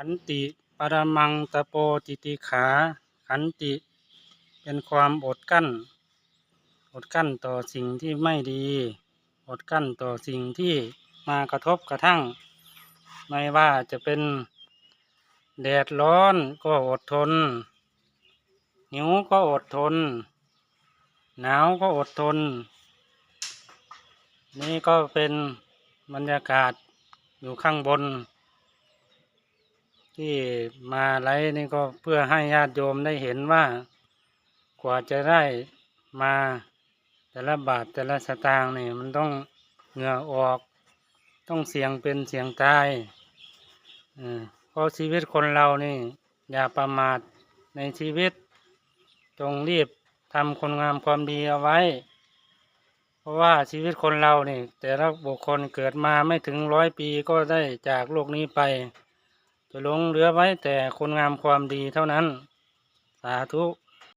ขันติปรมังตะโปติติขา ขันติเป็นความอดกั้น อดกั้นต่อสิ่งที่ไม่ดี อดกั้นต่อสิ่งที่มากระทบกระทั่ง ไม่ว่าจะเป็นแดดร้อนก็อดทน หิวก็อดทน หนาวก็อดทน นี่ก็เป็นบรรยากาศอยู่ข้างบน ที่มาไลฟ์นี่ก็เพื่อให้ญาติโยมได้เห็นว่ากว่าจะได้มาแต่ละบาทแต่ละสตางค์นี่มันต้องเหงื่อออก ต้องเสี่ยงเป็นเสี่ยงตายเออเพราะชีวิตคนเรานี่ อย่าประมาทในชีวิต จงรีบทำคนงามความดีเอาไว้ เพราะว่าชีวิตคนเรานี่แต่ละบุคคลเกิดมาไม่ถึงร้อยปีก็ได้จากโลกนี้ไป จะลงเหลือไว้แต่คนงามความดีเท่านั้น สาธุ